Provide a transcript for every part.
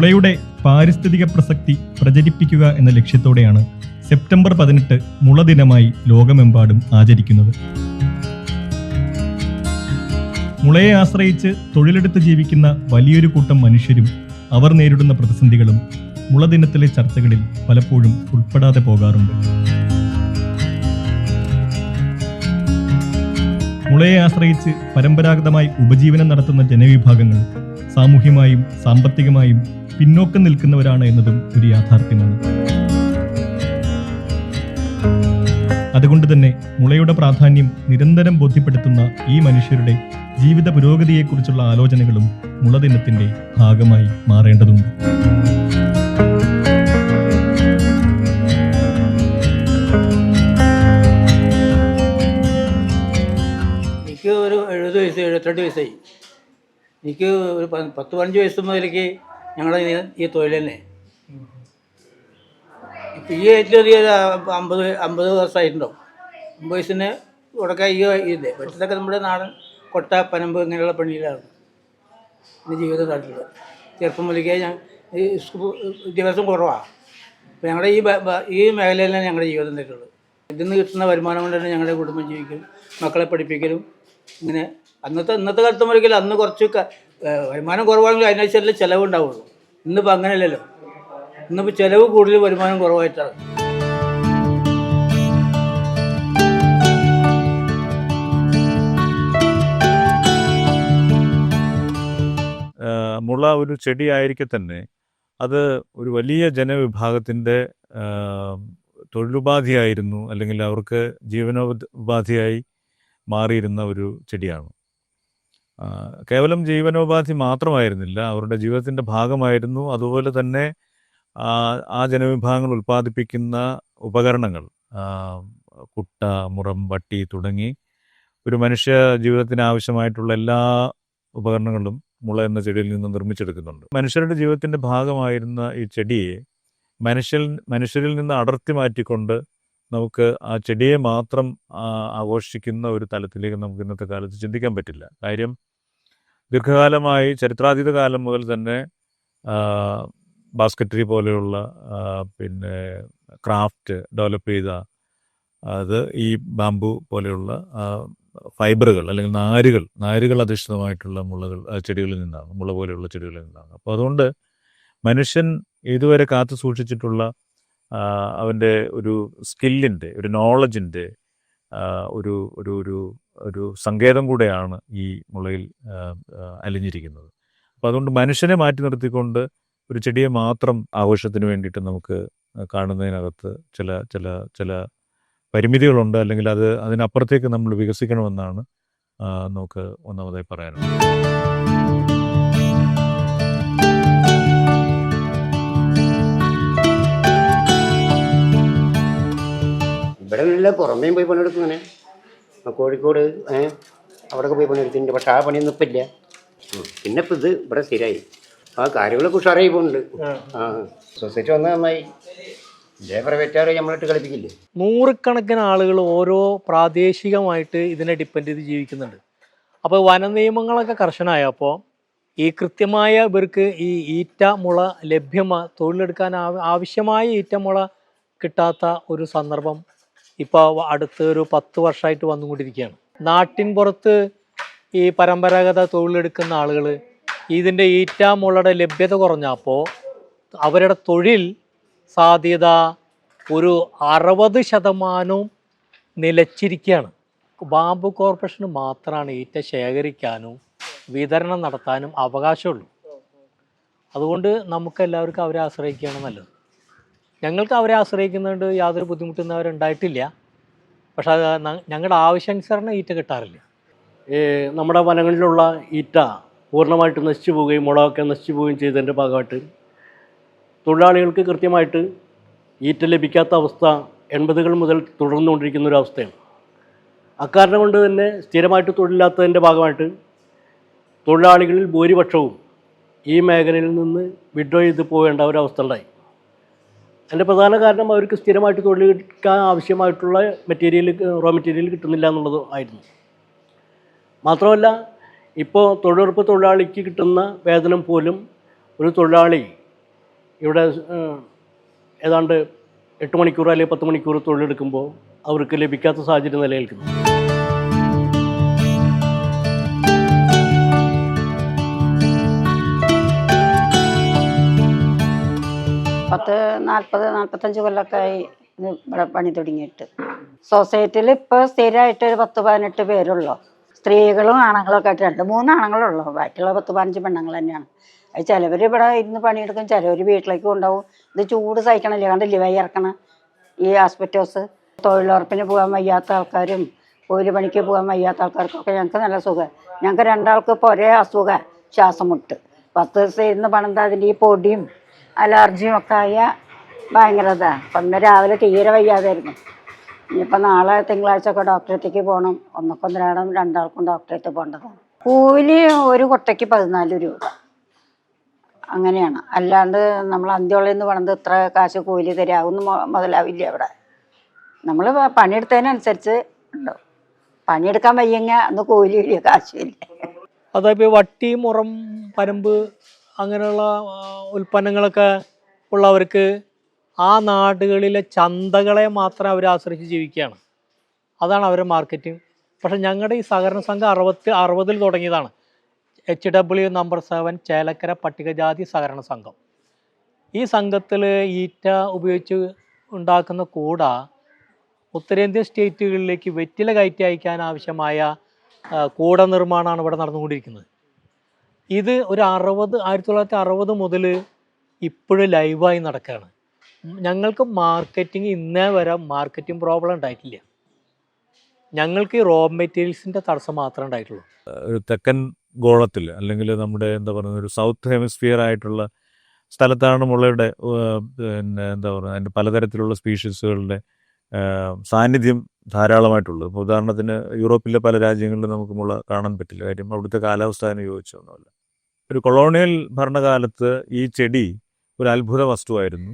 മുളയുടെ പാരിസ്ഥിതിക പ്രസക്തി പ്രചരിപ്പിക്കുക എന്ന ലക്ഷ്യത്തോടെയാണ് സെപ്റ്റംബർ പതിനെട്ട് മുള ദിനമായി ലോകമെമ്പാടും ആചരിക്കുന്നത്. മുളയെ ആശ്രയിച്ച് തൊഴിലെടുത്ത് ജീവിക്കുന്ന വലിയൊരു കൂട്ടം മനുഷ്യരും അവർ നേരിടുന്ന പ്രതിസന്ധികളും മുള ദിനത്തിലെ ചർച്ചകളിൽ പലപ്പോഴും ഉൾപ്പെടാതെ പോകാറുണ്ട്. മുളയെ ആശ്രയിച്ച് പരമ്പരാഗതമായി ഉപജീവനം നടത്തുന്ന ജനവിഭാഗങ്ങൾ സാമൂഹ്യമായും സാമ്പത്തികമായും പിന്നോക്കം നിൽക്കുന്നവരാണ് എന്നതും ഒരു യാഥാർത്ഥ്യമാണ്. അതുകൊണ്ട് തന്നെ മുളയുടെ പ്രാധാന്യം നിരന്തരം ബോധ്യപ്പെടുത്തുന്ന ഈ മനുഷ്യരുടെ ജീവിത പുരോഗതിയെക്കുറിച്ചുള്ള ആലോചനകളും മുളദിനത്തിന്റെ ഭാഗമായി മാറേണ്ടതുണ്ട്. എനിക്ക് ഒരു എഴുപത് വയസ്സ് എഴുപത്തിരണ്ട് വയസ്സായി. എനിക്ക് ഒരു പത്ത് പതിനഞ്ച് വയസ്സ് മുതലേക്ക് ഞങ്ങളുടെ ഈ- തൊഴിൽ തന്നെ ഇപ്പം ഈ ഏറ്റവും ഒരു അമ്പത് അമ്പത് വർഷമായിട്ടുണ്ടാവും അമ്പത് വയസ്സിന് തുടക്കം ഈ ഇത് വെട്ടത്തൊക്കെ നമ്മുടെ നാടൻ കൊട്ട പനമ്പ് ഇങ്ങനെയുള്ള പണിയിലാണ്. എന്റെ ജീവിതം കണ്ടത് ചെറുപ്പം മുതലേ ഞാൻ ഈ വിദ്യാഭ്യാസം കുറവാണ് അപ്പം ഞങ്ങളുടെ ഈ ഈ മേഖലയിൽ മേഖലയിലാണ് ഞങ്ങളുടെ ജീവിതം തെറ്റുള്ളത് ഇതിൽ നിന്ന് കിട്ടുന്ന വരുമാനം കൊണ്ട് തന്നെ ഞങ്ങളുടെ കുടുംബം ജീവിക്കും മക്കളെ പഠിപ്പിക്കലും ഇങ്ങനെ അന്നത്തെ ഇന്നത്തെ കാലത്ത് മുറിക്കൽ അന്ന് കുറച്ച് വരുമാനം കുറവാണെങ്കിൽ അതിനനുസരിച്ച് ചിലവ് ഉണ്ടാവുള്ളൂ ഇന്നിപ്പോൾ അങ്ങനെയല്ലല്ലോ. ഇന്നിപ്പോൾ ചിലവ് കൂടുതൽ വരുമാനം കുറവായിട്ടാണ്. മുള ഒരു ചെടിയായിരിക്കെ തന്നെ അത് ഒരു വലിയ ജനവിഭാഗത്തിന്റെ തൊഴിലുപാധിയായിരുന്നു അല്ലെങ്കിൽ അവർക്ക് ജീവനോപാധിയായി മാറിയിരുന്ന ഒരു ചെടിയാണ്. കേവലം ജീവനോപാധി മാത്രമായിരുന്നില്ല. അവരുടെ ജീവിതത്തിന്റെ ഭാഗമായിരുന്നു. അതുപോലെ തന്നെ ആ, ജനവിഭാഗങ്ങൾ ഉൽപ്പാദിപ്പിക്കുന്ന ഉപകരണങ്ങൾ കുട്ട മുറം വട്ടി തുടങ്ങി ഒരു മനുഷ്യ ജീവിതത്തിന് ആവശ്യമായിട്ടുള്ള എല്ലാ ഉപകരണങ്ങളും മുള എന്ന ചെടിയിൽ നിന്ന് നിർമ്മിച്ചെടുക്കുന്നുണ്ട്. മനുഷ്യരുടെ ജീവിതത്തിന്റെ ഭാഗമായിരുന്ന ഈ ചെടിയെ മനുഷ്യൻ മനുഷ്യരിൽ നിന്ന് അടർത്തി മാറ്റിക്കൊണ്ട് നമുക്ക് ആ ചെടിയെ മാത്രം ആഘോഷിക്കുന്ന ഒരു തലത്തിലേക്ക് നമുക്ക് ഇന്നത്തെ കാലത്ത് ചിന്തിക്കാൻ പറ്റില്ല. കാര്യം ദീർഘകാലമായി ചരിത്രാതീത കാലം മുതൽ തന്നെ ബാസ്കറ്ററി പോലെയുള്ള പിന്നെ ക്രാഫ്റ്റ് ഡെവലപ്പ് ചെയ്ത അത് ഈ ബാംബു പോലെയുള്ള ഫൈബറുകൾ അല്ലെങ്കിൽ നാരുകൾ നാരുകൾ അധിഷ്ഠിതമായിട്ടുള്ള മുളകൾ ചെടികളിൽ നിന്നാണ് മുള പോലെയുള്ള ചെടികളിൽ നിന്നാണ്. അപ്പോൾ അതുകൊണ്ട് മനുഷ്യൻ ഇതുവരെ കാത്തു സൂക്ഷിച്ചിട്ടുള്ള അവന്റെ ഒരു സ്കില്ലിന്റെ ഒരു നോളജിന്റെ ഒരു ഒരു ഒരു ഒരു സങ്കേതം കൂടെയാണ് ഈ മുളയിൽ അലിഞ്ഞിരിക്കുന്നത്. അപ്പോൾ അതുകൊണ്ട് മനുഷ്യനെ മാറ്റി നിർത്തിക്കൊണ്ട് ഒരു ചെടിയെ മാത്രം ആഘോഷത്തിന് വേണ്ടിയിട്ട് നമുക്ക് കാണുന്നതിനകത്ത് ചില ചില ചില പരിമിതികളുണ്ട്. അല്ലെങ്കിൽ അത് അതിനപ്പുറത്തേക്ക് നമ്മൾ വികസിക്കണമെന്നാണ് നമുക്ക് ഒന്നാമതായി പറയാനുള്ളത്. ഇവിടെ പുറമേയും പോയി പണിയെടുക്കും ഇങ്ങനെ ആ കോഴിക്കോട് അവിടെയൊക്കെ പോയി പണിയെടുത്തിട്ടുണ്ട്. പക്ഷെ ആ പണിയൊന്നും ഇപ്പം ഇല്ല പിന്നെ ഇപ്പം ഇത് ഇവിടെ സ്ഥിരമായി ആ കാര്യങ്ങളൊക്കെ ഉഷാറായി പോകുന്നുണ്ട് ആ. സൊസൈറ്റി വന്നാൽ നന്നായി. കളിപ്പിക്കില്ലേ? നൂറുകണക്കിന് ആളുകൾ ഓരോ പ്രാദേശികമായിട്ട് ഇതിനെ ഡിപ്പെൻഡ് ചെയ്ത് ജീവിക്കുന്നുണ്ട്. അപ്പോൾ വന നിയമങ്ങളൊക്കെ കർശനമായപ്പോൾ ഈ കൃത്യമായ ഇവർക്ക് ഈ ഈറ്റ മുള ലഭ്യമാ തൊഴിലെടുക്കാൻ ആവ- ആവശ്യമായ ഈറ്റ മുള കിട്ടാത്ത ഒരു സന്ദർഭം ഇപ്പോൾ അടുത്ത ഒരു പത്ത് വർഷമായിട്ട് വന്നുകൊണ്ടിരിക്കുകയാണ്. നാട്ടിൻ പുറത്ത് ഈ പരമ്പരാഗത തൊഴിലെടുക്കുന്ന ആളുകൾ ഇതിന്റെ ഈറ്റ ലഭ്യത കുറഞ്ഞപ്പോൾ അവരുടെ തൊഴിൽ സാധ്യത ഒരു അറുപത് ശതമാനവും നിലച്ചിരിക്കുകയാണ്. ബാമ്പു കോർപ്പറേഷന് മാത്രമാണ് ഈറ്റ ശേഖരിക്കാനും വിതരണം നടത്താനും അവകാശമുള്ളൂ. അതുകൊണ്ട് നമുക്ക് എല്ലാവർക്കും അവരെ ആശ്രയിക്കുകയാണ് നല്ലത്. ഞങ്ങൾക്ക് അവരെ ആശ്രയിക്കുന്നതുകൊണ്ട് യാതൊരു ബുദ്ധിമുട്ടൊന്നും അവരുണ്ടായിട്ടില്ല പക്ഷെ അത് ഞങ്ങളുടെ ആവശ്യാനുസരണം ഈറ്റ കിട്ടാറില്ല. നമ്മുടെ വനങ്ങളിലുള്ള ഈറ്റ പൂർണമായിട്ട് നശിച്ചു പോവുകയും മുളകൊക്കെ നശിച്ചു പോവുകയും ചെയ്തതിന്റെ ഭാഗമായിട്ട് തൊഴിലാളികൾക്ക് കൃത്യമായിട്ട് ഈറ്റ ലഭിക്കാത്ത അവസ്ഥ എൺപതുകൾ മുതൽ തുടർന്നുകൊണ്ടിരിക്കുന്ന ഒരു അവസ്ഥയാണ് അക്കാരണം കൊണ്ട് തന്നെ സ്ഥിരമായിട്ട് തൊഴിലില്ലാത്തതിന്റെ ഭാഗമായിട്ട് തൊഴിലാളികളിൽ ഭൂരിപക്ഷവും ഈ മേഖലയിൽ നിന്ന് വിഡ്രോ ചെയ്ത് പോകേണ്ട ഒരവസ്ഥ ഉണ്ടായി. അതിന്റെ പ്രധാന കാരണം അവർക്ക് സ്ഥിരമായിട്ട് തൊഴിൽ കിട്ടാൻ ആവശ്യമായിട്ടുള്ള മെറ്റീരിയൽ റോ മെറ്റീരിയൽ കിട്ടുന്നില്ല എന്നുള്ളത് ആയിരുന്നു. മാത്രമല്ല ഇപ്പോൾ തൊഴിലുറപ്പ് തൊഴിലാളിക്ക് കിട്ടുന്ന വേതനം പോലും ഒരു തൊഴിലാളി ഇവിടെ ഏതാണ്ട് എട്ട് മണിക്കൂർ അല്ലെങ്കിൽ പത്ത് മണിക്കൂർ തൊഴിലെടുക്കുമ്പോൾ അവർക്ക് ലഭിക്കാത്ത സാഹചര്യം നിലനിൽക്കുന്നു. പത്ത് നാൽപ്പത് നാൽപ്പത്തഞ്ച് കൊല്ലമൊക്കെ ആയി ഇവിടെ പണി തുടങ്ങിയിട്ട്. സൊസൈറ്റിയിൽ ഇപ്പോൾ സ്ഥിരമായിട്ട് ഒരു പത്ത് പതിനെട്ട് പേരുള്ളൂ. സ്ത്രീകളും ആണുങ്ങളും ഒക്കെ ആയിട്ട് രണ്ട് മൂന്ന് ആണുങ്ങളുള്ളൂ. ബാക്കിയുള്ള പത്ത് പതിനഞ്ച് പെണ്ണുങ്ങൾ തന്നെയാണ്. അത് ചിലവർ ഇവിടെ ഇരുന്ന് പണിയെടുക്കും ചിലവർ വീട്ടിലേക്ക് കൊണ്ടുപോകും. ഇത് ചൂട് സഹിക്കണില്ല. കണ്ടില്ലേ വയ്യിറക്കണം ഈ ആസ്പെറ്റോസ് തൊഴിലുറപ്പിന് പോകാൻ വയ്യാത്ത ആൾക്കാരും പണിക്ക് പോകാൻ വയ്യാത്ത ആൾക്കാർക്കൊക്കെ ഞങ്ങൾക്ക് നല്ല സുഖം. ഞങ്ങൾക്ക് രണ്ടാൾക്ക് ഇപ്പോൾ ഒരേ അസുഖം ശ്വാസം മുട്ട്. പത്ത് ദിവസം ഇരുന്ന് പണിതാ അതിന്റെ ഈ പൊടിയും അലർജിയും ഒക്കെ ആയ ഭയങ്കര ഇതാണ് അപ്പം ഇന്ന് രാവിലെ തീരെ വയ്യാതായിരുന്നു. ഇനിയിപ്പോൾ നാളെ തിങ്കളാഴ്ച ഒക്കെ ഡോക്ടറത്തേക്ക് പോകണം ഒന്നൊക്കൊന്നരാടം രണ്ടാൾക്കും ഡോക്ടറേത്ത് പോകേണ്ടതാണ് കൂലി ഒരു കൊട്ടയ്ക്ക് പതിനാല് രൂപ. അങ്ങനെയാണ്. അല്ലാണ്ട് നമ്മൾ അന്ത്യോളയിൽ നിന്ന് പണിത് ഇത്ര കാശ് കൂലി തരാവുന്ന മുതലാവില്ല അവിടെ നമ്മൾ പണിയെടുത്തതിനനുസരിച്ച് ഉണ്ടാവും പണിയെടുക്കാൻ വയ്യെങ്കിൽ അന്ന് കൂലി ഇല്ല കാശില്ല അതായത് വട്ടി മുറം പരമ്പ് അങ്ങനെയുള്ള ഉൽപ്പന്നങ്ങളൊക്കെ ഉള്ളവർക്ക് ആ നാടുകളിലെ ചന്തകളെ മാത്രം അവർ ആശ്രയിച്ച് ജീവിക്കുകയാണ്. അതാണ് അവരുടെ മാർക്കറ്റിംഗ്. പക്ഷെ ഞങ്ങളുടെ ഈ സഹകരണ സംഘം അറുപത്തി അറുപതിൽ തുടങ്ങിയതാണ്. H W number seven Chelakkara പട്ടികജാതി സഹകരണ സംഘം. ഈ സംഘത്തിൽ ഈറ്റ ഉപയോഗിച്ച് ഉണ്ടാക്കുന്ന കൂട ഉത്തരേന്ത്യൻ സ്റ്റേറ്റുകളിലേക്ക് വെറ്റില കയറ്റി അയക്കാൻ ആവശ്യമായ കൂട നിർമ്മാണമാണ് ഇവിടെ നടന്നുകൊണ്ടിരിക്കുന്നത്. ഇത് ഒരു അറുപത് ആയിരത്തി തൊള്ളായിരത്തി അറുപത് മുതൽ ഇപ്പോഴും ലൈവായി നടക്കുകയാണ് ഞങ്ങൾക്ക് മാർക്കറ്റിംഗ് ഇന്നേ വരെ മാർക്കറ്റിംഗ് പ്രോബ്ലം ഉണ്ടായിട്ടില്ല. ഞങ്ങൾക്ക് ഈ റോ മെറ്റീരിയൽസിന്റെ തടസ്സം മാത്രമേ ഉണ്ടായിട്ടുള്ളൂ. ഒരു തെക്കൻ ഗോളത്തിൽ അല്ലെങ്കിൽ നമ്മുടെ എന്താ പറയുക ഒരു സൗത്ത് ഹെമിസ്ഫിയർ ആയിട്ടുള്ള സ്ഥലത്താണ് മുളയുടെ പിന്നെ എന്താ പറയുക അതിന്റെ പലതരത്തിലുള്ള സ്പീഷീസുകളുടെ സാന്നിധ്യം ധാരാളമായിട്ടുള്ളത്. ഇപ്പോൾ ഉദാഹരണത്തിന് യൂറോപ്പിലെ പല രാജ്യങ്ങളിലും നമുക്ക് മുള കാണാൻ പറ്റില്ല. കാര്യം അവിടുത്തെ കാലാവസ്ഥ അതിന് യോജിച്ചൊന്നുമല്ല ഒരു കൊളോണിയൽ ഭരണകാലത്ത് ഈ ചെടി ഒരു അത്ഭുത വസ്തുവായിരുന്നു.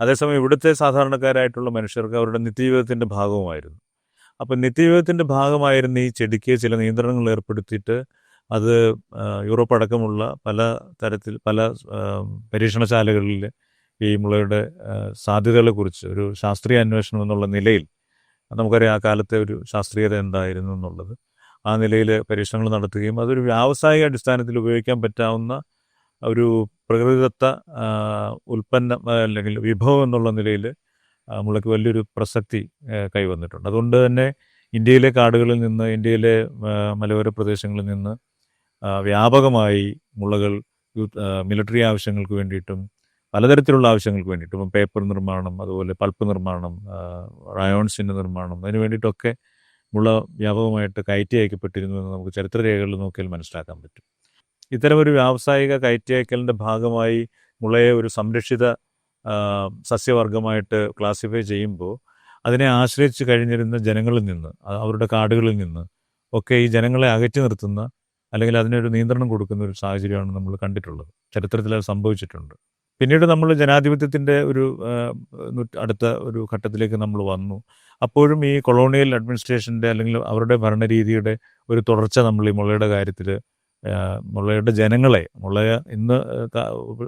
അതേസമയം ഇവിടുത്തെ സാധാരണക്കാരായിട്ടുള്ള മനുഷ്യർക്ക് അവരുടെ നിത്യജീവിതത്തിന്റെ ഭാഗവുമായിരുന്നു. അപ്പം നിത്യജീവിതത്തിന്റെ ഭാഗമായിരുന്ന ഈ ചെടിക്ക് ചില നിയന്ത്രണങ്ങൾ ഏർപ്പെടുത്തിയിട്ട് അത് യൂറോപ്പ് അടക്കമുള്ള പല തരത്തിൽ പല പരീക്ഷണശാലകളിൽ ഈ മുളയുടെ സാധ്യതകളെക്കുറിച്ച് ഒരു ശാസ്ത്രീയ അന്വേഷണം എന്നുള്ള നിലയിൽ നമുക്കറിയാം ആ കാലത്തെ ഒരു ശാസ്ത്രീയത എന്തായിരുന്നു എന്നുള്ളത്. ആ നിലയിൽ പരീക്ഷണങ്ങൾ നടത്തുകയും അതൊരു വ്യാവസായിക അടിസ്ഥാനത്തിൽ ഉപയോഗിക്കാൻ പറ്റാവുന്ന ഒരു പ്രകൃതിദത്ത ഉൽപ്പന്നം അല്ലെങ്കിൽ വിഭവം എന്നുള്ള നിലയിൽ മുളയ്ക്ക് വലിയൊരു പ്രസക്തി കൈവന്നിട്ടുണ്ട്. അതുകൊണ്ട് തന്നെ ഇന്ത്യയിലെ കാടുകളിൽ നിന്ന് ഇന്ത്യയിലെ മലയോര പ്രദേശങ്ങളിൽ നിന്ന് വ്യാപകമായി മുളകൾ മിലിറ്ററി ആവശ്യങ്ങൾക്ക് വേണ്ടിയിട്ടും പലതരത്തിലുള്ള ആവശ്യങ്ങൾക്ക് വേണ്ടിയിട്ടും പേപ്പർ നിർമ്മാണം അതുപോലെ പൾപ്പ് നിർമ്മാണം റയോൺസിന്റെ നിർമ്മാണം അതിന് വേണ്ടിയിട്ടൊക്കെ മുള വ്യാപകമായിട്ട് കയറ്റി അയക്കപ്പെട്ടിരുന്നു എന്ന് നമുക്ക് ചരിത്രരേഖകളിൽ നോക്കിയാൽ മനസ്സിലാക്കാൻ പറ്റും. ഇത്തരമൊരു വ്യാവസായിക കയറ്റി അയക്കലിന്റെ ഭാഗമായി മുളയെ ഒരു സംരക്ഷിത സസ്യവർഗമായിട്ട് ക്ലാസിഫൈ ചെയ്യുമ്പോൾ അതിനെ ആശ്രയിച്ച് കഴിഞ്ഞിരുന്ന ജനങ്ങളിൽ നിന്ന് അവരുടെ കാടുകളിൽ നിന്ന് ഒക്കെ ഈ ജനങ്ങളെ അകറ്റി നിർത്തുന്ന അല്ലെങ്കിൽ അതിനൊരു നിയന്ത്രണം കൊടുക്കുന്ന ഒരു സാഹചര്യമാണ് നമ്മൾ കണ്ടിട്ടുള്ളത്. ചരിത്രത്തിൽ അത് സംഭവിച്ചിട്ടുണ്ട്. പിന്നീട് നമ്മൾ ജനാധിപത്യത്തിന്റെ ഒരു അടുത്ത ഒരു ഘട്ടത്തിലേക്ക് നമ്മൾ വന്നു. അപ്പോഴും ഈ കൊളോണിയൽ അഡ്മിനിസ്ട്രേഷന്റെ അല്ലെങ്കിൽ അവരുടെ ഭരണരീതിയുടെ ഒരു തുടർച്ച നമ്മൾ ഈ മുളയുടെ കാര്യത്തിൽ മുളയുടെ ജനങ്ങളെ മുളയ ഇന്ന്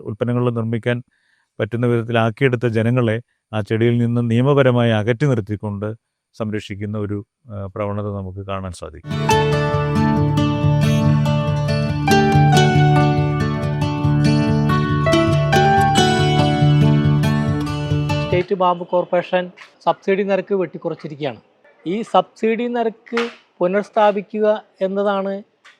ഉൽപ്പന്നങ്ങൾ നിർമ്മിക്കാൻ പറ്റുന്ന വിധത്തിലാക്കിയെടുത്ത ജനങ്ങളെ ആ ചെടിയിൽ നിന്ന് നിയമപരമായി അകറ്റി നിർത്തിക്കൊണ്ട് സംരക്ഷിക്കുന്ന ഒരു പ്രവണത നമുക്ക് കാണാൻ സാധിക്കും. ബാമ്പ് കോർപ്പറേഷൻ സബ്സിഡി നിരക്ക് വെട്ടിക്കുറച്ചിരിക്കുകയാണ്. ഈ സബ്സിഡി നിരക്ക് പുനഃസ്ഥാപിക്കുക എന്നതാണ്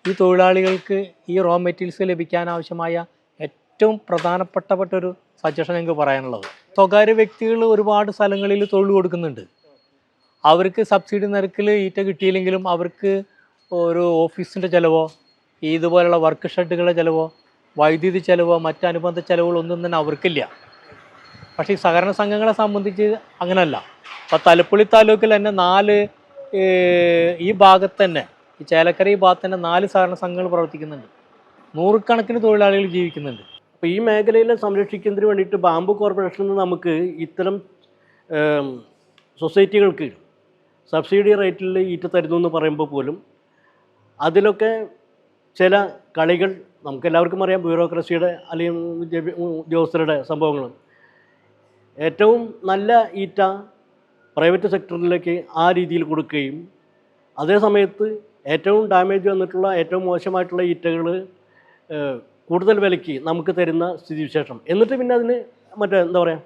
ഈ തൊഴിലാളികൾക്ക് ഈ റോ മെറ്റീരിയൽസ് ലഭിക്കാൻ ആവശ്യമായ ഏറ്റവും പ്രധാനപ്പെട്ടപ്പെട്ടൊരു സജഷൻ എനിക്ക് പറയാനുള്ളത്. സ്വകാര്യ വ്യക്തികൾ ഒരുപാട് സ്ഥലങ്ങളിൽ തൊഴിൽ കൊടുക്കുന്നുണ്ട്. അവർക്ക് സബ്സിഡി നിരക്കിൽ ഈറ്റ കിട്ടിയില്ലെങ്കിലും അവർക്ക് ഒരു ഓഫീസിന്റെ ചിലവോ ഇതുപോലുള്ള വർക്ക് ഷെഡുകളുടെ ചിലവോ വൈദ്യുതി ചിലവോ മറ്റനുബന്ധ ചിലവുകളൊന്നും തന്നെ അവർക്കില്ല. പക്ഷേ ഈ സഹകരണ സംഘങ്ങളെ സംബന്ധിച്ച് അങ്ങനല്ല. അപ്പോൾ തലപ്പുള്ളി താലൂക്കിൽ തന്നെ നാല് ഈ ഭാഗത്ത് തന്നെ ഈ ചേലക്കര ഈ ഭാഗത്ത് തന്നെ നാല് സഹകരണ സംഘങ്ങൾ പ്രവർത്തിക്കുന്നുണ്ട്. നൂറുകണക്കിന് തൊഴിലാളികൾ ജീവിക്കുന്നുണ്ട്. അപ്പോൾ ഈ മേഖലയിലെ സംരക്ഷിക്കുന്നതിന് വേണ്ടിയിട്ട് ബാമ്പു കോർപ്പറേഷനിൽ നിന്ന് നമുക്ക് ഇത്തരം സൊസൈറ്റികൾക്ക് സബ്സിഡി റേറ്റിൽ ഈറ്റ തരുന്നു എന്ന് പറയുമ്പോൾ പോലും അതിലൊക്കെ ചില കളികൾ നമുക്കെല്ലാവർക്കും അറിയാം ബ്യൂറോക്രസിയുടെ അല്ലെങ്കിൽ ഉദ്യോഗ- ഉദ്യോഗസ്ഥരുടെ സംഭവങ്ങൾ. ഏറ്റവും നല്ല ഈറ്റ പ്രൈവറ്റ് സെക്ടറിലേക്ക് ആ രീതിയിൽ കൊടുക്കുകയും അതേ സമയത്ത് ഏറ്റവും ഡാമേജ് വന്നിട്ടുള്ള ഏറ്റവും മോശമായിട്ടുള്ള ഈറ്റകൾ കൂടുതൽ വിലയ്ക്ക് നമുക്ക് തരുന്ന സ്ഥിതിവിശേഷം. എന്നിട്ട് പിന്നെ അതിന് മറ്റേ എന്താ പറയുക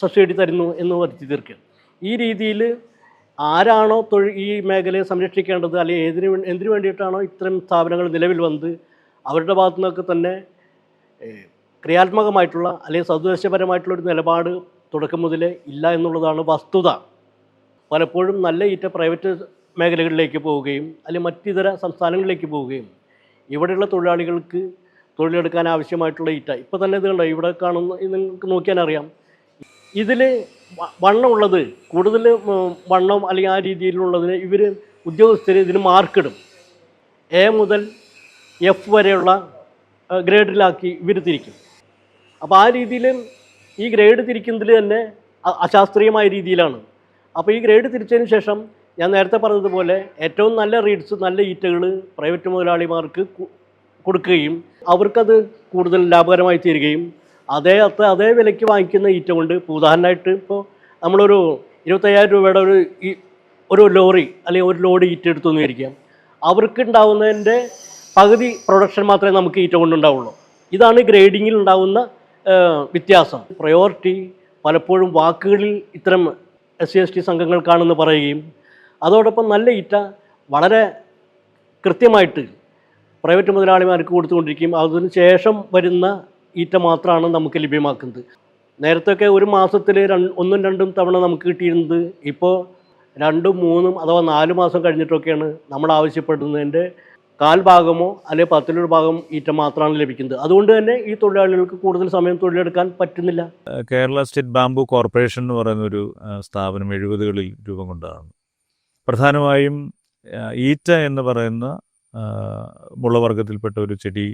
സബ്സിഡി തരുന്നു എന്ന് വരുത്തി തീർക്കുക. ഈ രീതിയിൽ ആരാണോ തൊഴിൽ ഈ മേഖലയെ സംരക്ഷിക്കേണ്ടത് അല്ലെങ്കിൽ ഏതിന് എന്തിനു വേണ്ടിയിട്ടാണോ ഇത്തരം സ്ഥാപനങ്ങൾ നിലവിൽ വന്നത് അവരുടെ ഭാഗത്തു നിന്നൊക്കെ തന്നെ ക്രിയാത്മകമായിട്ടുള്ള അല്ലെങ്കിൽ സദുദ്ദേശപരമായിട്ടുള്ള ഒരു നിലപാട് തുടക്കം മുതലേ ഇല്ല എന്നുള്ളതാണ് വസ്തുത. പലപ്പോഴും നല്ല ഈറ്റ പ്രൈവറ്റ് മേഖലകളിലേക്ക് പോവുകയും അല്ലെങ്കിൽ മറ്റിതര സംസ്ഥാനങ്ങളിലേക്ക് പോവുകയും ഇവിടെയുള്ള തൊഴിലാളികൾക്ക് തൊഴിലെടുക്കാൻ ആവശ്യമായിട്ടുള്ള ഈറ്റ. ഇപ്പോൾ തന്നെ ഇത് കണ്ടോ? ഇവിടെ കാണുന്ന നിങ്ങൾക്ക് നോക്കിയാൽ അറിയാം ഇതിൽ വണ്ണമുള്ളത് കൂടുതൽ വണ്ണം അല്ലെങ്കിൽ ആ രീതിയിലുള്ളതിന് ഇവർ ഉദ്യോഗസ്ഥർ ഇതിന് മാർക്കിടും. എ മുതൽ എഫ് വരെയുള്ള ഗ്രേഡിലാക്കി ഇവർ തിരിക്കും. അപ്പോൾ ആ രീതിയിൽ ഈ ഗ്രേഡ് തിരിക്കുന്നതിൽ തന്നെ അശാസ്ത്രീയമായ രീതിയിലാണ്. അപ്പോൾ ഈ ഗ്രേഡ് തിരിച്ചതിന് ശേഷം ഞാൻ നേരത്തെ പറഞ്ഞതുപോലെ ഏറ്റവും നല്ല റീഡ്സ് നല്ല ഈറ്റകൾ പ്രൈവറ്റ് മുതലാളിമാർക്ക് കൊടുക്കുകയും അവർക്കത് കൂടുതൽ ലാഭകരമായി തീരുകയും അതേ അത്ര അതേ വിലയ്ക്ക് വാങ്ങിക്കുന്ന ഈറ്റ കൊണ്ട് ഉദാഹരണമായിട്ട് ഇപ്പോൾ നമ്മളൊരു ഇരുപത്തയ്യായിരം രൂപയുടെ ഒരു ഈ ഒരു ലോറി അല്ലെങ്കിൽ ഒരു ലോഡ് ഈറ്റ എടുത്തു എന്ന് വിചാരിക്കാം അവർക്ക് ഉണ്ടാവുന്നതിന്റെ പകുതി പ്രൊഡക്ഷൻ മാത്രമേ നമുക്ക് ഈറ്റ കൊണ്ടുണ്ടാവുള്ളൂ ഇതാണ് ഗ്രേഡിങ്ങിൽ ഉണ്ടാവുന്ന വ്യത്യാസം. പ്രയോറിറ്റി പലപ്പോഴും വാക്കുകളിൽ ഇത്തരം എസ് സി എസ് ടി സംഘങ്ങൾക്കാണെന്ന് പറയുകയും അതോടൊപ്പം നല്ല ഇറ്റ വളരെ കൃത്യമായിട്ട് പ്രൈവറ്റ് മുതലാളിമാർക്ക് കൊടുത്തുകൊണ്ടിരിക്കും അതിന് ശേഷം വരുന്ന ഈറ്റ മാത്രമാണ് നമുക്ക് ലഭ്യമാക്കുന്നത്. നേരത്തെയൊക്കെ ഒരു മാസത്തിൽ ഒന്നും രണ്ടും തവണ നമുക്ക് കിട്ടിയിരുന്നത്. ഇപ്പോൾ രണ്ടും മൂന്നും അഥവാ നാല് മാസം കഴിഞ്ഞിട്ടൊക്കെയാണ് നമ്മൾ ആവശ്യപ്പെടുന്നതിന്റെ കാൽ ഭാഗമോ അല്ലെങ്കിൽ പത്തിലൊരു ഭാഗം ഈറ്റ മാത്രമാണ് ലഭിക്കുന്നത്. അതുകൊണ്ട് തന്നെ ഈ തൊഴിലാളികൾക്ക് കൂടുതൽ സമയം തൊഴിലെടുക്കാൻ പറ്റുന്നില്ല. കേരള സ്റ്റേറ്റ് ബാംബു കോർപ്പറേഷൻ എന്ന് പറയുന്ന ഒരു സ്ഥാപനം എഴുപതുകളിൽ രൂപം കൊണ്ടതാണ് പ്രധാനമായും ഈറ്റ എന്ന് പറയുന്ന മുളവർഗത്തിൽപ്പെട്ട ഒരു ചെടി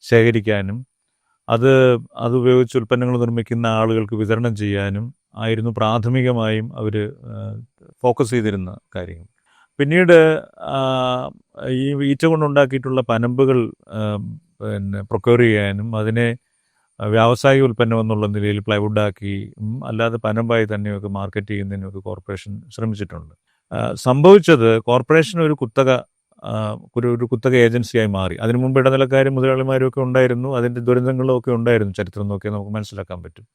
ശേഖരിക്കാനും അത് അത് ഉപയോഗിച്ച് ഉൽപ്പന്നങ്ങൾ നിർമ്മിക്കുന്ന ആളുകൾക്ക് വിതരണം ചെയ്യാനും ആയിരുന്നു പ്രാഥമികമായും അവർ ഫോക്കസ് ചെയ്തിരുന്ന കാര്യങ്ങൾ. പിന്നീട് ഈ ഈറ്റ കൊണ്ടുണ്ടാക്കിയിട്ടുള്ള പനമ്പുകൾ പിന്നെ പ്രൊക്യൂർ ചെയ്യാനും അതിനെ വ്യാവസായിക ഉൽപ്പന്നം എന്നുള്ള നിലയിൽ പ്ലൈവുഡാക്കി അല്ലാതെ പനമ്പായി തന്നെയൊക്കെ മാർക്കറ്റ് ചെയ്യുന്നതിനൊക്കെ കോർപ്പറേഷൻ ശ്രമിച്ചിട്ടുണ്ട്. സംഭവിച്ചത് കോർപ്പറേഷൻ ഒരു കുത്തക ഒരു ഒരു കുത്തക ഏജൻസിയായി മാറി. അതിനു മുമ്പ് ഇടനിലക്കാരും മുതലാളിമാരും ഒക്കെ ഉണ്ടായിരുന്നു. അതിന്റെ ദുരന്തങ്ങളും ഒക്കെ ഉണ്ടായിരുന്നു. ചരിത്രം നോക്കിയാൽ നമുക്ക് മനസ്സിലാക്കാൻ പറ്റും.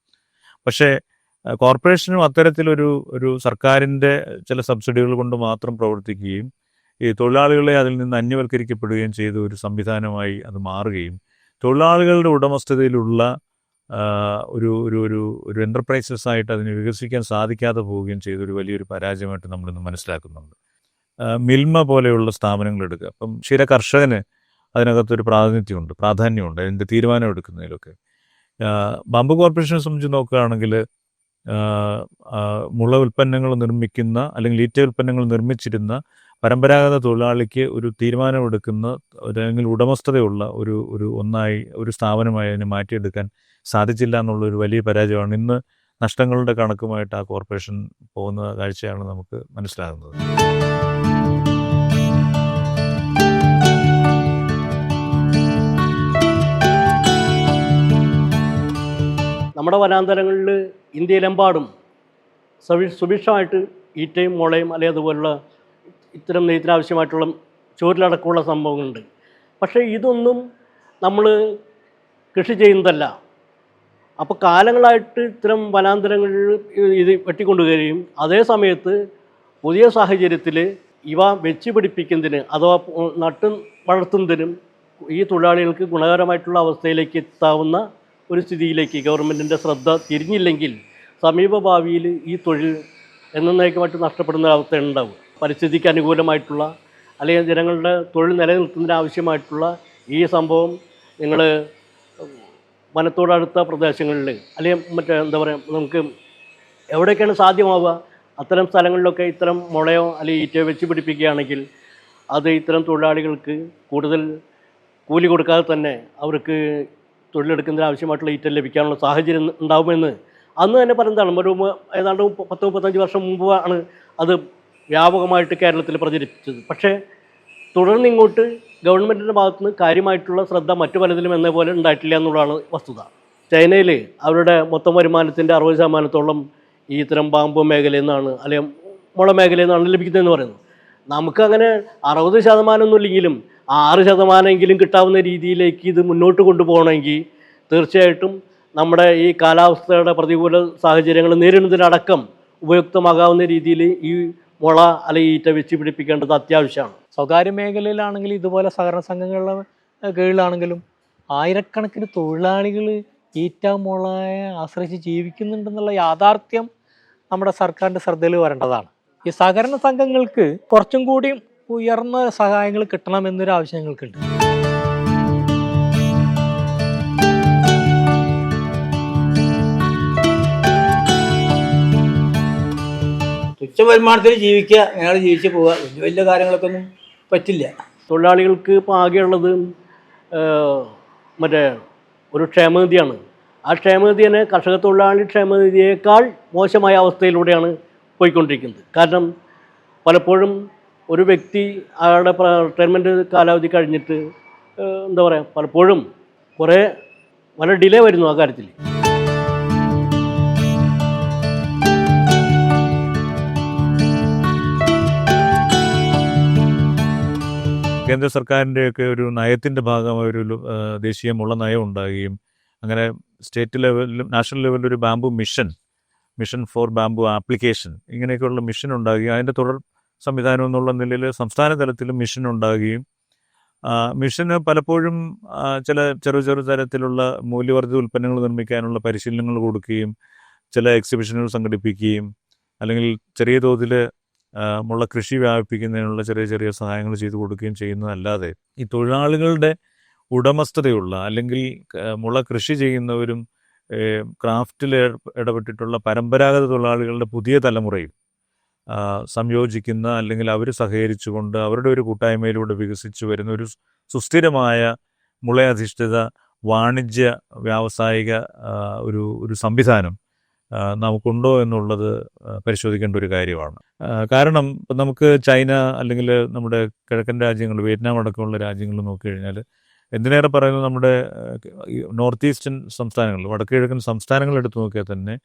പക്ഷേ കോർപ്പറേഷനും അത്തരത്തിലൊരു ഒരു സർക്കാരിന്റെ ചില സബ്സിഡികൾ കൊണ്ട് മാത്രം പ്രവർത്തിക്കുകയും ഈ തൊഴിലാളികളെ അതിൽ നിന്ന് അന്യവൽക്കരിക്കപ്പെടുകയും ചെയ്ത ഒരു സംവിധാനമായി അത് മാറുകയും തൊഴിലാളികളുടെ ഉടമസ്ഥതയിലുള്ള ഒരു ഒരു ഒരു ഒരു എന്റർപ്രൈസസ് ആയിട്ട് അതിനെ വികസിക്കാൻ സാധിക്കാതെ പോവുകയും ചെയ്ത ഒരു വലിയൊരു പരാജയമായിട്ട് നമ്മളിന്ന് മനസ്സിലാക്കുന്നുണ്ട്. മിൽമ പോലെയുള്ള സ്ഥാപനങ്ങൾ എടുക്കുക. അപ്പം ക്ഷീര കർഷകന് അതിനകത്തൊരു പ്രാതിനിധ്യമുണ്ട് പ്രാധാന്യമുണ്ട് അതിന്റെ തീരുമാനം എടുക്കുന്നതിലൊക്കെ. ബാമ്പു കോർപ്പറേഷനെ സംബന്ധിച്ച് നോക്കുകയാണെങ്കിൽ മുള ഉൽപ്പന്നങ്ങൾ നിർമ്മിക്കുന്ന അല്ലെങ്കിൽ ഈറ്റ ഉൽപ്പന്നങ്ങൾ നിർമ്മിച്ചിരുന്ന പരമ്പരാഗത തൊഴിലാളിക്ക് ഒരു തീരുമാനമെടുക്കുന്ന അല്ലെങ്കിൽ ഉടമസ്ഥതയുള്ള ഒരു ഒരു ഒന്നായി ഒരു സ്ഥാപനമായി അതിനെ മാറ്റിയെടുക്കാൻ സാധിച്ചില്ല എന്നുള്ള ഒരു വലിയ പരാജയമാണ്. ഇന്ന് നഷ്ടങ്ങളുടെ കണക്കുമായിട്ട് ആ കോർപ്പറേഷൻ പോകുന്ന കാഴ്ചയാണ് നമുക്ക് മനസ്സിലാകുന്നത്. നമ്മുടെ വനാന്തരങ്ങളിൽ ഇന്ത്യയിലെമ്പാടും സവി സുഭിക്ഷമായിട്ട് ഈറ്റയും മുളയും അല്ലെങ്കിൽ അതുപോലുള്ള ഇത്തരം നെയ്ത്തിനാവശ്യമായിട്ടുള്ള ചോരിലടക്കമുള്ള സംഭവങ്ങളുണ്ട്. പക്ഷേ ഇതൊന്നും നമ്മൾ കൃഷി ചെയ്യുന്നതല്ല. അപ്പോൾ കാലങ്ങളായിട്ട് ഇത്തരം വനാന്തരങ്ങളിൽ ഇത് വെട്ടിക്കൊണ്ടുവരികയും അതേ സമയത്ത് പുതിയ സാഹചര്യത്തിൽ ഇവ വെച്ച് പിടിപ്പിക്കുന്നതിന് അഥവാ നട്ട് വളർത്തുന്നതിനും ഈ തൊഴിലാളികൾക്ക് ഗുണകരമായിട്ടുള്ള അവസ്ഥയിലേക്ക് എത്താവുന്ന ഒരു സ്ഥിതിയിലേക്ക് ഗവൺമെന്റിന്റെ ശ്രദ്ധ തിരിഞ്ഞില്ലെങ്കിൽ സമീപ ഭാവിയിൽ ഈ തൊഴിൽ എന്നേക്കുമായിട്ട് നഷ്ടപ്പെടുന്ന ഒരവസ്ഥ ഉണ്ടാവും. പരിസ്ഥിതിക്ക് അനുകൂലമായിട്ടുള്ള അല്ലെങ്കിൽ ജനങ്ങളുടെ തൊഴിൽ നിലനിർത്തുന്നതിന് ആവശ്യമായിട്ടുള്ള ഈ സംഭവം നിങ്ങൾ വനത്തോടടുത്ത പ്രദേശങ്ങളിൽ അല്ലെങ്കിൽ മറ്റേ എന്താ പറയുക നമുക്ക് എവിടെയൊക്കെയാണ് സാധ്യമാവുക? അത്തരം സ്ഥലങ്ങളിലൊക്കെ ഇത്തരം മുളയോ അല്ലെങ്കിൽ ഈറ്റയോ വെച്ച് പിടിപ്പിക്കുകയാണെങ്കിൽ അത് ഇത്തരം തൊഴിലാളികൾക്ക് കൂടുതൽ കൂലി കൊടുക്കാതെ തന്നെ അവർക്ക് തൊഴിലെടുക്കുന്നതിന് ആവശ്യമായിട്ടുള്ള ഈറ്റം ലഭിക്കാനുള്ള സാഹചര്യം ഉണ്ടാവുമെന്ന്. അന്ന് തന്നെ പറയുന്നതാണ് ഒരു ഏതാണ്ട് പത്ത് മുപ്പത്തഞ്ച് വർഷം മുമ്പാണ് അത് വ്യാപകമായിട്ട് കേരളത്തിൽ പ്രചരിപ്പിച്ചത്. പക്ഷേ തുടർന്ന് ഇങ്ങോട്ട് ഗവൺമെന്റിന്റെ ഭാഗത്ത് നിന്ന് കാര്യമായിട്ടുള്ള ശ്രദ്ധ മറ്റു പലതിലും എന്ന പോലെ ഉണ്ടായിട്ടില്ല എന്നുള്ളതാണ് വസ്തുത. ചൈനയിൽ അവരുടെ മൊത്തം വരുമാനത്തിന്റെ അറുപത് ശതമാനത്തോളം ഈ ഇത്തരം പാമ്പ് മേഖലയിൽ നിന്നാണ് അല്ലെങ്കിൽ മുള മേഖലയിൽ നിന്നാണ് ലഭിക്കുന്നതെന്ന് പറയുന്നത് നമുക്കങ്ങനെ അറുപത് ശതമാനമൊന്നും ഇല്ലെങ്കിലും ആറ് ശതമാനമെങ്കിലും കിട്ടാവുന്ന രീതിയിലേക്ക് ഇത് മുന്നോട്ട് കൊണ്ടുപോകണമെങ്കിൽ തീർച്ചയായിട്ടും നമ്മുടെ ഈ കാലാവസ്ഥയുടെ പ്രതികൂല സാഹചര്യങ്ങൾ നേരിടുന്നതിനടക്കം ഉപയുക്തമാകാവുന്ന രീതിയിൽ ഈ മുള അല്ലെങ്കിൽ ഈറ്റ വെച്ച് പിടിപ്പിക്കേണ്ടത് അത്യാവശ്യമാണ്. സ്വകാര്യ മേഖലയിലാണെങ്കിൽ ഇതുപോലെ സഹകരണ സംഘങ്ങളുടെ കീഴിലാണെങ്കിലും ആയിരക്കണക്കിന് തൊഴിലാളികൾ ഈറ്റ മുളയെ ആശ്രയിച്ച് ജീവിക്കുന്നുണ്ടെന്നുള്ള യാഥാർത്ഥ്യം നമ്മുടെ സർക്കാരിന്റെ ശ്രദ്ധയിൽ വരേണ്ടതാണ്. ഈ സഹകരണ സംഘങ്ങൾക്ക് കുറച്ചും കൂടി ഉയർന്ന സഹായങ്ങൾ കിട്ടണമെന്നൊരു ആവശ്യം ഞങ്ങൾക്കുണ്ട് തുച്ഛ വരുമാനത്തിൽ ജീവിക്കുക ഞങ്ങൾ ജീവിച്ച് പോവുക. വലിയ വലിയ കാര്യങ്ങളൊക്കെ ഒന്നും പറ്റില്ല. തൊഴിലാളികൾക്ക് ഇപ്പോൾ ആകെയുള്ളത് മറ്റേ ഒരു ക്ഷേമനിധിയാണ്. ആ ക്ഷേമനിധി തന്നെ കർഷക തൊഴിലാളി ക്ഷേമനിധിയേക്കാൾ മോശമായ അവസ്ഥയിലൂടെയാണ് പോയിക്കൊണ്ടിരിക്കുന്നത്. കാരണം പലപ്പോഴും ഒരു വ്യക്തി അയാളുടെ റിട്ടയർമെന്റ് കാലാവധി കഴിഞ്ഞിട്ട് എന്താ പറയുക പലപ്പോഴും കുറേ വളരെ ഡിലേ വരുന്നു ആ കാര്യത്തിൽ കേന്ദ്ര സർക്കാരിന്റെയൊക്കെ ഒരു നയത്തിന്റെ ഭാഗമായ ഒരു ദേശീയമുള്ള ദേശീയ മുള നയം ഉണ്ടാകുകയും അങ്ങനെ സ്റ്റേറ്റ് ലെവലിലും നാഷണൽ ലെവലിലും ഒരു bamboo mission mission for bamboo application ഇങ്ങനെയൊക്കെയുള്ള മിഷൻ ഉണ്ടാകുകയും അതിന്റെ തുടർ സംവിധാനം എന്നുള്ള നിലയിൽ സംസ്ഥാന തലത്തിലും മിഷൻ ഉണ്ടാകുകയും മിഷന് പലപ്പോഴും ചില ചെറു ചെറു തരത്തിലുള്ള മൂല്യവർദ്ധിത ഉൽപ്പന്നങ്ങൾ നിർമ്മിക്കാനുള്ള പരിശീലനങ്ങൾ കൊടുക്കുകയും ചില എക്സിബിഷനുകൾ സംഘടിപ്പിക്കുകയും അല്ലെങ്കിൽ ചെറിയ തോതിൽ മുള്ള കൃഷി വ്യാപിപ്പിക്കുന്നതിനുള്ള ചെറിയ ചെറിയ സഹായങ്ങൾ ചെയ്തു കൊടുക്കുകയും ചെയ്യുന്നതല്ലാതെ ഈ തൊഴിലാളികളുടെ ഉടമസ്ഥതയുള്ള അല്ലെങ്കിൽ മുള കൃഷി ചെയ്യുന്നവരും ക്രാഫ്റ്റിൽ ഇടപെട്ടിട്ടുള്ള പരമ്പരാഗത തൊഴിലാളികളുടെ പുതിയ തലമുറയും സംയോജിക്കുന്ന അല്ലെങ്കിൽ അവർ സഹകരിച്ചുകൊണ്ട് അവരുടെ ഒരു കൂട്ടായ്മയിലൂടെ വികസിച്ചു വരുന്ന ഒരു സുസ്ഥിരമായ മുളയധിഷ്ഠിത വാണിജ്യ വ്യാവസായിക ഒരു ഒരു സംവിധാനം നമുക്കുണ്ടോ എന്നുള്ളത് പരിശോധിക്കേണ്ട ഒരു കാര്യമാണ്. കാരണം നമുക്ക് ചൈന അല്ലെങ്കിൽ നമ്മുടെ കിഴക്കൻ രാജ്യങ്ങൾ വിയറ്റ്നാം അടക്കമുള്ള രാജ്യങ്ങൾ നോക്കിക്കഴിഞ്ഞാൽ എന്തിനേറെ പറയുന്നത് നമ്മുടെ നോർത്ത് ഈസ്റ്റേൺ സംസ്ഥാനങ്ങൾ വടക്കു കിഴക്കൻ സംസ്ഥാനങ്ങൾ എടുത്തു നോക്കിയാൽ തന്നെ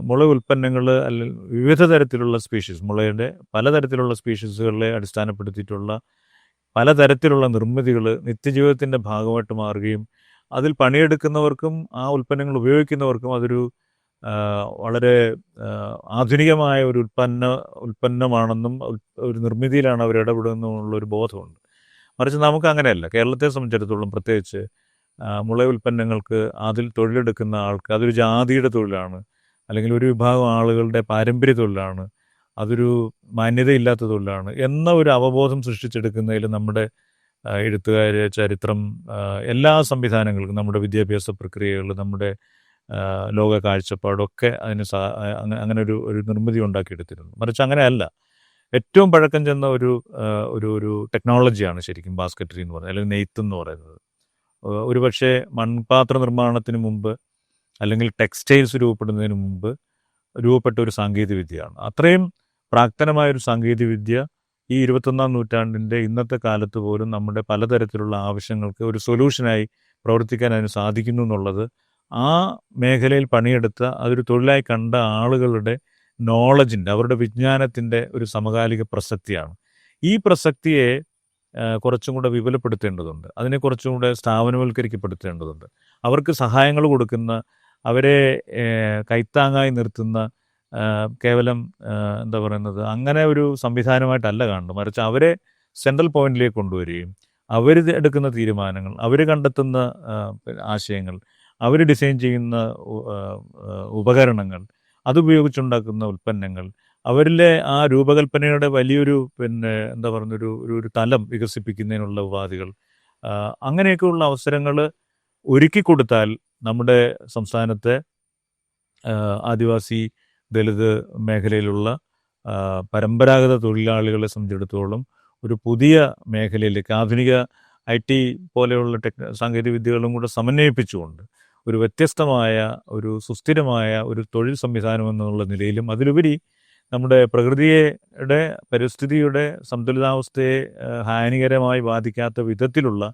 മുള ഉൽപ്പന്നങ്ങൾ അല്ലെങ്കിൽ വിവിധ തരത്തിലുള്ള സ്പീഷീസ് മുളയുടെ പലതരത്തിലുള്ള സ്പീഷീസുകളെ അടിസ്ഥാനപ്പെടുത്തിയിട്ടുള്ള പലതരത്തിലുള്ള നിർമ്മിതികൾ നിത്യജീവിതത്തിന്റെ ഭാഗമായിട്ട് മാറുകയും അതിൽ പണിയെടുക്കുന്നവർക്കും ആ ഉൽപ്പന്നങ്ങൾ ഉപയോഗിക്കുന്നവർക്കും അതൊരു വളരെ ആധുനികമായ ഒരു ഉൽപ്പന്ന ഉൽപ്പന്നമാണെന്നും ഒരു നിർമ്മിതിയിലാണ് അവർ ഇടപെടുന്നുള്ള ഒരു ബോധമുണ്ട്. മറിച്ച് നമുക്ക് അങ്ങനെയല്ല. കേരളത്തെ സംബന്ധിച്ചിടത്തോളം പ്രത്യേകിച്ച് മുള ഉൽപ്പന്നങ്ങൾക്ക് അതിൽ തൊഴിലെടുക്കുന്ന ആൾക്ക് അതൊരു ജാതിയുടെ തൊഴിലാണ്. അല്ലെങ്കിൽ ഒരു വിഭാഗം ആളുകളുടെ പാരമ്പര്യ തൊഴിലാണ് അതൊരു മാന്യതയില്ലാത്ത തൊഴിലാണ് എന്ന ഒരു അവബോധം സൃഷ്ടിച്ചെടുക്കുന്നതിൽ നമ്മുടെ എഴുത്തുകാരെ ചരിത്രം എല്ലാ സംവിധാനങ്ങൾക്കും നമ്മുടെ വിദ്യാഭ്യാസ പ്രക്രിയകൾ നമ്മുടെ ലോക കാഴ്ചപ്പാടൊക്കെ അതിന് സാ അങ്ങനെ ഒരു ഒരു നിർമ്മിതി ഉണ്ടാക്കിയെടുത്തിരുന്നു. മറിച്ച് അങ്ങനെയല്ല. ഏറ്റവും പഴക്കം ചെന്ന ഒരു ഒരു ഒരു ടെക്നോളജിയാണ് ശരിക്കും ബാസ്ക്കറ്ററി എന്ന് പറയുന്നത് അല്ലെങ്കിൽ നെയ്ത്ത് എന്ന് പറയുന്നത്. ഒരു ഒരുപക്ഷെ മൺപാത്ര നിർമ്മാണത്തിന് മുമ്പ് അല്ലെങ്കിൽ ടെക്സ്റ്റൈൽസ് രൂപപ്പെടുന്നതിന് മുമ്പ് രൂപപ്പെട്ട ഒരു സാങ്കേതിക വിദ്യയാണ് അത്രയും പ്രാക്തനമായ ഒരു സാങ്കേതിക വിദ്യ ഈ ഇരുപത്തൊന്നാം നൂറ്റാണ്ടിന്റെ ഇന്നത്തെ കാലത്ത് പോലും നമ്മുടെ പലതരത്തിലുള്ള ആവശ്യങ്ങൾക്ക് ഒരു സൊല്യൂഷനായി പ്രവർത്തിക്കാൻ അതിന് സാധിക്കുന്നു എന്നുള്ളത് ആ മേഖലയിൽ പണിയെടുത്ത അതൊരു തൊഴിലായി കണ്ട ആളുകളുടെ നോളജിന്റെ അവരുടെ വിജ്ഞാനത്തിന്റെ ഒരു സമകാലിക പ്രസക്തിയാണ്. ഈ പ്രസക്തിയെ കുറച്ചും കൂടെ വിപുലപ്പെടുത്തേണ്ടതുണ്ട്. അതിനെ കുറച്ചും കൂടെ സ്ഥാപനവൽക്കരിക്കപ്പെടുത്തേണ്ടതുണ്ട്. അവർക്ക് സഹായങ്ങൾ കൊടുക്കുന്ന അവരെ കൈത്താങ്ങായി നിർത്തുന്ന കേവലം എന്താ പറയുന്നത് അങ്ങനെ ഒരു സംവിധാനമായിട്ടല്ല കാണുന്നത്. മറിച്ച് അവരെ സെൻട്രൽ പോയിന്റിലേക്ക് കൊണ്ടുവരികയും അവർ എടുക്കുന്ന തീരുമാനങ്ങൾ അവർ കണ്ടെത്തുന്ന ആശയങ്ങൾ അവർ ഡിസൈൻ ചെയ്യുന്ന ഉപകരണങ്ങൾ അതുപയോഗിച്ചുണ്ടാക്കുന്ന ഉൽപ്പന്നങ്ങൾ അവരിലെ ആ രൂപകൽപ്പനയുടെ വലിയൊരു പിന്നെ എന്താ പറയുന്ന ഒരു ഒരു തലം വികസിപ്പിക്കുന്നതിനുള്ള ഉപാധികൾ അങ്ങനെയൊക്കെയുള്ള അവസരങ്ങൾ ഒരുക്കി കൊടുത്താൽ നമ്മുടെ സംസ്ഥാനത്തെ ആദിവാസി ദളിത് മേഖലയിലുള്ള പരമ്പരാഗത തൊഴിലാളികളെ സംബന്ധിച്ചിടത്തോളം ഒരു പുതിയ മേഖലയിലേക്ക് ആധുനിക ഐ ടി പോലെയുള്ള ടെക് സാങ്കേതിക വിദ്യകളും കൂടെ സമന്വയിപ്പിച്ചുകൊണ്ട് ഒരു വ്യത്യസ്തമായ ഒരു സുസ്ഥിരമായ ഒരു തൊഴിൽ സംവിധാനം എന്നുള്ള നിലയിലും അതിലുപരി നമ്മുടെ പ്രകൃതിയുടെ പരിസ്ഥിതിയുടെ സന്തുലിതാവസ്ഥയെ ഹാനികരമായി ബാധിക്കാത്ത വിധത്തിലുള്ള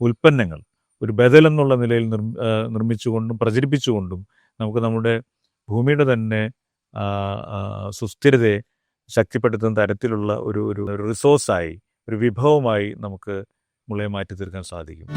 ഉൽപ്പന്നങ്ങൾ ഒരു ബദൽ എന്നുള്ള നിലയിൽ നിർ നിർമ്മിച്ചുകൊണ്ടും പ്രചരിപ്പിച്ചുകൊണ്ടും നമുക്ക് നമ്മുടെ ഭൂമിയുടെ തന്നെ സുസ്ഥിരതയെ ശക്തിപ്പെടുത്തുന്ന തരത്തിലുള്ള ഒരു ഒരു റിസോഴ്സായി ഒരു വിഭവമായി നമുക്ക് മുളയെ മാറ്റി തീർക്കാൻ സാധിക്കും.